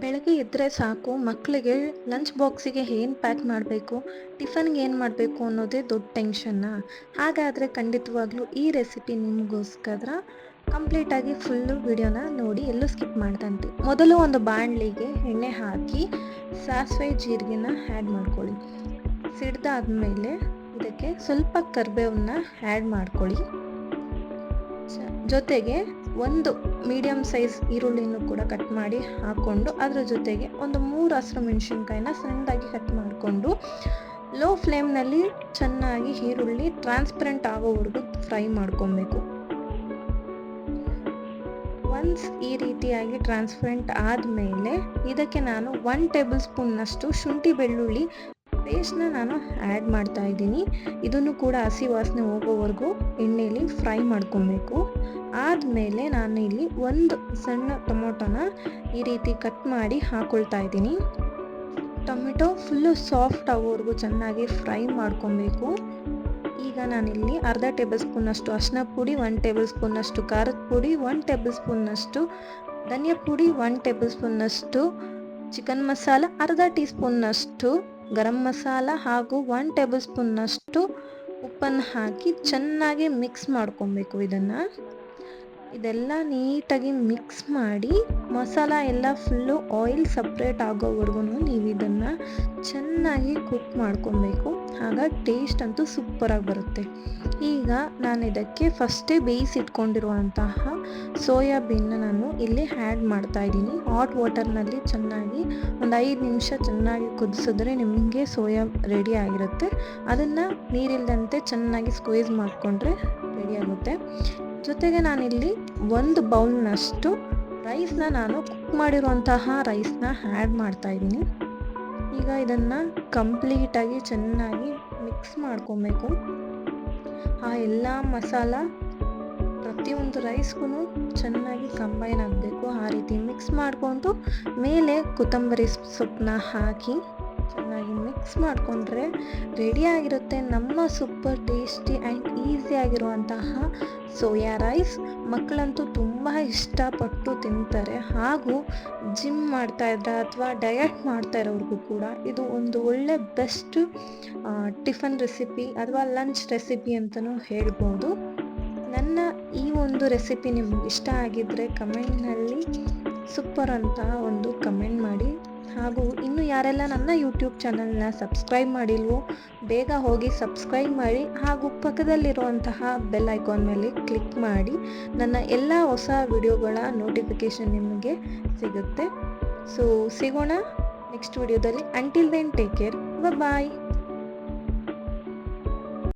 ಬೆಳಗ್ಗೆ ಎದ್ದರೆ ಸಾಕು ಮಕ್ಕಳಿಗೆ ಲಂಚ್ ಬಾಕ್ಸಿಗೆ ಏನು ಪ್ಯಾಕ್ ಮಾಡಬೇಕು ಟಿಫನ್ಗೆ ಏನು ಮಾಡಬೇಕು ಅನ್ನೋದೇ ದೊಡ್ಡ ಟೆನ್ಷನ್ನ ಹಾಗಾದರೆ ಖಂಡಿತವಾಗ್ಲೂ ಈ ರೆಸಿಪಿ ನಿಮಗೋಸ್ಕರ ಕಂಪ್ಲೀಟಾಗಿ ಫುಲ್ಲು ವಿಡಿಯೋನ ನೋಡಿ ಎಲ್ಲೂ ಸ್ಕಿಪ್ ಮಾಡ್ತಂತೆ. ಮೊದಲು ಒಂದು ಬಾಣಲಿಗೆ ಎಣ್ಣೆ ಹಾಕಿ, ಸಾಸಿವೆ ಜೀರಿಗೆನ ಆ್ಯಡ್ ಮಾಡ್ಕೊಳ್ಳಿ. ಸಿಡ್ದಾದ್ಮೇಲೆ ಇದಕ್ಕೆ ಸ್ವಲ್ಪ ಕರಿಬೇವನ್ನ ಆ್ಯಡ್ ಮಾಡ್ಕೊಳ್ಳಿ. ಜೊತೆಗೆ ಒಂದು ಮೀಡಿಯಮ್ ಸೈಜ್ ಈರುಳ್ಳಿನೂ ಕೂಡ ಕಟ್ ಮಾಡಿ ಹಾಕ್ಕೊಂಡು ಅದರ ಜೊತೆಗೆ ಒಂದು ಮೂರು ಹಸಿರು ಮೆಣಸಿನ್ಕಾಯಿನ ಸಣ್ಣದಾಗಿ ಕಟ್ ಮಾಡಿಕೊಂಡು ಲೋ ಫ್ಲೇಮ್ನಲ್ಲಿ ಚೆನ್ನಾಗಿ ಈರುಳ್ಳಿ ಟ್ರಾನ್ಸ್ಪರೆಂಟ್ ಆಗೋವರೆಗೂ ಫ್ರೈ ಮಾಡ್ಕೊಬೇಕು. ಒನ್ಸ್ ಈ ರೀತಿಯಾಗಿ ಟ್ರಾನ್ಸ್ಪರೆಂಟ್ ಆದಮೇಲೆ ಇದಕ್ಕೆ ನಾನು ಒನ್ ಟೇಬಲ್ ಸ್ಪೂನ್ನಷ್ಟು ಶುಂಠಿ ಬೆಳ್ಳುಳ್ಳಿ ಪೇಸ್ಟ್ನ ನಾನು ಆ್ಯಡ್ ಮಾಡ್ತಾ ಇದ್ದೀನಿ. ಇದನ್ನು ಕೂಡ ಹಸಿ ವಾಸನೆ ಹೋಗೋವರೆಗೂ ಎಣ್ಣೆಯಲ್ಲಿ ಫ್ರೈ ಮಾಡ್ಕೊಬೇಕು. ಆದಮೇಲೆ ನಾನು ಇಲ್ಲಿ ಒಂದು ಸಣ್ಣ ಟೊಮೊಟೊನ ಈ ರೀತಿ ಕಟ್ ಮಾಡಿ ಹಾಕೊಳ್ತಾ ಇದ್ದೀನಿ. ಟೊಮೆಟೊ ಫುಲ್ಲು ಸಾಫ್ಟ್ ಆಗೋವರೆಗೂ ಚೆನ್ನಾಗಿ ಫ್ರೈ ಮಾಡ್ಕೊಬೇಕು. ಈಗ ನಾನಿಲ್ಲಿ ಅರ್ಧ ಟೇಬಲ್ ಸ್ಪೂನಷ್ಟು ಅರ್ಶಿನ ಪುಡಿ ಒನ್ ಟೇಬಲ್ ಸ್ಪೂನಷ್ಟು ಖಾರದ ಪುಡಿ ಒನ್ ಟೇಬಲ್ ಸ್ಪೂನಷ್ಟು ಧನಿಯಾ ಪುಡಿ ಒನ್ ಟೇಬಲ್ ಸ್ಪೂನಷ್ಟು ಚಿಕನ್ ಮಸಾಲ, ಅರ್ಧ ಟೀ ಸ್ಪೂನ್ನಷ್ಟು ಗರಂ ಮಸಾಲ ಹಾಗೂ ಒನ್ ಟೇಬಲ್ ಸ್ಪೂನ್ನಷ್ಟು ಉಪ್ಪನ್ನು ಹಾಕಿ ಚೆನ್ನಾಗಿ ಮಿಕ್ಸ್ ಮಾಡ್ಕೊಬೇಕು ಇದನ್ನು. ಇದೆಲ್ಲ ನೀಟಾಗಿ ಮಿಕ್ಸ್ ಮಾಡಿ ಮಸಾಲ ಎಲ್ಲ ಫುಲ್ಲು ಆಯಿಲ್ ಸಪ್ರೇಟ್ ಆಗೋವರೆಗೂ ನೀವು ಇದನ್ನು ಚೆನ್ನಾಗಿ ಕುಕ್ ಮಾಡ್ಕೊಬೇಕು. ಆಗ ಟೇಸ್ಟ್ ಅಂತೂ ಸೂಪರಾಗಿ ಬರುತ್ತೆ. ಈಗ ನಾನು ಇದಕ್ಕೆ ಫಸ್ಟೇ ಬೇಯಿಸಿಟ್ಕೊಂಡಿರುವಂತಹ ಸೋಯಾಬೀನ್ನ ನಾನು ಇಲ್ಲಿ ಆ್ಯಡ್ ಮಾಡ್ತಾ ಇದ್ದೀನಿ. ಹಾಟ್ ವಾಟರ್ನಲ್ಲಿ ಚೆನ್ನಾಗಿ ಒಂದು ಐದು ನಿಮಿಷ ಚೆನ್ನಾಗಿ ಕುದಿಸಿದ್ರೆ ನಿಮಗೆ ಸೋಯಾ ರೆಡಿ ಆಗಿರುತ್ತೆ. ಅದನ್ನು ನೀರಿಲ್ಲದಂತೆ ಚೆನ್ನಾಗಿ ಸ್ಕ್ವೀಸ್ ಮಾಡಿಕೊಂಡ್ರೆ ರೆಡಿ ಆಗುತ್ತೆ. ಜೊತೆಗೆ ನಾನಿಲ್ಲಿ ಒಂದು ಬೌಲ್ನಷ್ಟು ರೈಸ್ನ ನಾನು ಕುಕ್ ಮಾಡಿರುವಂತಹ ರೈಸ್ನ ಆ್ಯಡ್ ಮಾಡ್ತಾ ಇದ್ದೀನಿ. ಈಗ ಇದನ್ನು ಕಂಪ್ಲೀಟಾಗಿ ಚೆನ್ನಾಗಿ ಮಿಕ್ಸ್ ಮಾಡ್ಕೊಬೇಕು. ಆ ಎಲ್ಲ ಮಸಾಲ ಪ್ರತಿಯೊಂದು ರೈಸ್ಗೂ ಚೆನ್ನಾಗಿ ಕಂಬೈನ್ ಆಗಬೇಕು. ಆ ರೀತಿ ಮಿಕ್ಸ್ ಮಾಡಿಕೊಂಡು ಮೇಲೆ ಕೊತ್ತಂಬರಿ ಸೊಪ್ಪನ್ನ ಹಾಕಿ ಚೆನ್ನಾಗಿ ಮಿಕ್ಸ್ ಮಾಡಿಕೊಂಡ್ರೆ ರೆಡಿಯಾಗಿರುತ್ತೆ ನಮ್ಮ ಸೂಪರ್ ಟೇಸ್ಟಿ ಆ್ಯಂಡ್ ಈಸಿಯಾಗಿರುವಂತಹ ಸೋಯಾ ರೈಸ್ ಮಕ್ಕಳಂತೂ ತುಂಬ ಇಷ್ಟಪಟ್ಟು ತಿಂತಾರೆ. ಹಾಗೂ ಜಿಮ್ ಮಾಡ್ತಾ ಇದ್ದ ಅಥವಾ ಡಯಟ್ ಮಾಡ್ತಾ ಇರೋರಿಗೂ ಕೂಡ ಇದು ಒಂದು ಒಳ್ಳೆ ಬೆಸ್ಟ್ ಟಿಫನ್ ರೆಸಿಪಿ ಅಥವಾ ಲಂಚ್ ರೆಸಿಪಿ ಅಂತಲೂ ಹೇಳ್ಬೋದು. ನನ್ನ ಈ ಒಂದು ರೆಸಿಪಿ ನಿಮ್ಗೆ ಇಷ್ಟ ಆಗಿದ್ದರೆ ಕಮೆಂಟ್ನಲ್ಲಿ ಸೂಪರ್ ಅಂತ ಒಂದು ಕಮೆಂಟ್ ಮಾಡಿ. ಹಾಗೂ ಇನ್ನು ಯಾರೆಲ್ಲ ನನ್ನ ಯೂಟ್ಯೂಬ್ ಚಾನಲ್ನ ಸಬ್ಸ್ಕ್ರೈಬ್ ಮಾಡಿಲ್ವೋ, ಬೇಗ ಹೋಗಿ ಸಬ್ಸ್ಕ್ರೈಬ್ ಮಾಡಿ ಹಾಗೂ ಪಕ್ಕದಲ್ಲಿರುವಂತಹ ಬೆಲ್ ಐಕಾನ್ ಮೇಲೆ ಕ್ಲಿಕ್ ಮಾಡಿ, ನನ್ನ ಎಲ್ಲ ಹೊಸ ವಿಡಿಯೋಗಳ ನೋಟಿಫಿಕೇಷನ್ ನಿಮಗೆ ಸಿಗುತ್ತೆ. ಸೊ ಸಿಗೋಣ ನೆಕ್ಸ್ಟ್ ವಿಡಿಯೋದಲ್ಲಿ until then take care bye